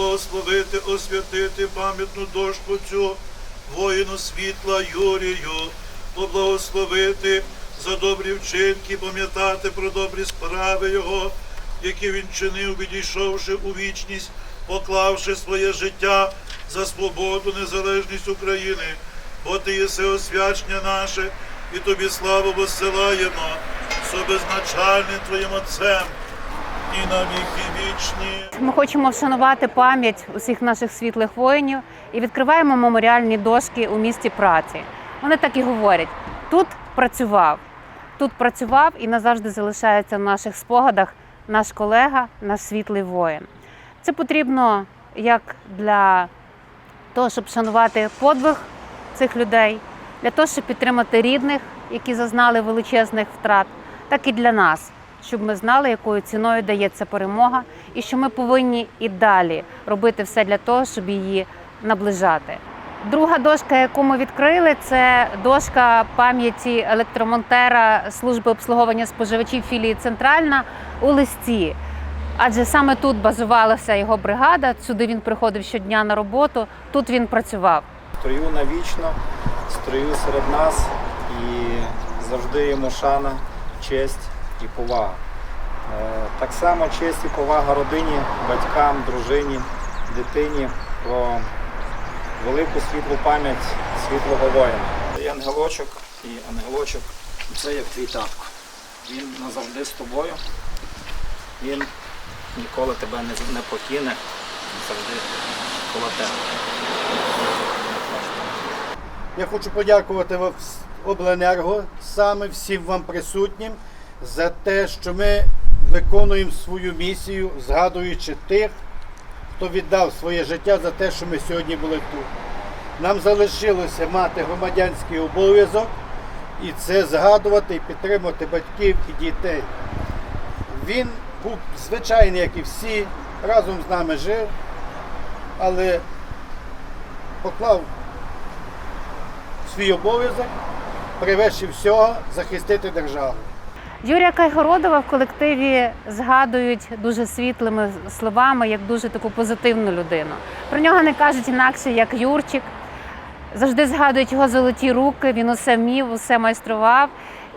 поблагословити, освятити пам'ятну дошку цю воїну світла Юрію, поблагословити за добрі вчинки, пам'ятати про добрі справи Його, які він чинив, відійшовши у вічність, поклавши своє життя за свободу, незалежність України, бо ти єси освячення наше, і тобі славу посилаємо, собезначальним Твоїм Отцем і на віки вічні. Ми хочемо вшанувати пам'ять усіх наших світлих воїнів і відкриваємо меморіальні дошки у місті праці. Вони так і говорять: тут працював, тут працював і назавжди залишається в наших спогадах наш колега, наш світлий воїн. Це потрібно як для того, щоб шанувати подвиг цих людей, для того, щоб підтримати рідних, які зазнали величезних втрат, так і для нас, щоб ми знали, якою ціною дається перемога, і що ми повинні і далі робити все для того, щоб її наближати. Друга дошка, яку ми відкрили, це дошка пам'яті електромонтера служби обслуговування споживачів філії Центральна у листі. Адже саме тут базувалася його бригада. Сюди він приходив щодня на роботу. Тут він працював. Строю навічно, строю серед нас і завжди йому шана, честь і повага. Е, Так само честь і повага родині, батькам, дружині, дитині про велику світлу пам'ять світлого воїна. І ангелочок, і ангелочок це як твій татко. Він назавжди з тобою. Він ніколи тебе не, не покине, завжди коло тебе. Я хочу подякувати обленерго, саме всім вам присутнім, за те, що ми виконуємо свою місію, згадуючи тих, хто віддав своє життя за те, що ми сьогодні були тут. Нам залишилося мати громадянський обов'язок і це згадувати і підтримувати батьків і дітей. Він був звичайний, як і всі, разом з нами жив, але поклав свій обов'язок, превише всього, захистити державу. Юрія Кайгородова в колективі згадують дуже світлими словами, як дуже таку позитивну людину. Про нього не кажуть інакше, як Юрчик. Завжди згадують його золоті руки. Він усе вмів, усе майстрував.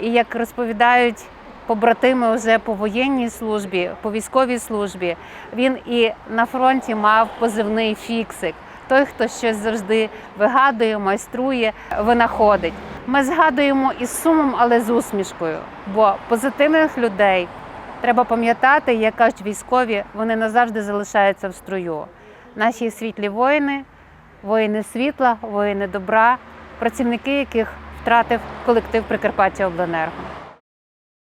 І як розповідають побратими вже по воєнній службі, по військовій службі, він і на фронті мав позивний фіксик. Той, хто щось завжди вигадує, майструє, винаходить. Ми згадуємо із сумом, але з усмішкою, бо позитивних людей треба пам'ятати, як кажуть військові, вони назавжди залишаються в строю. Наші світлі воїни, воїни світла, воїни добра, працівники, яких втратив колектив Прикарпаття Обленерго.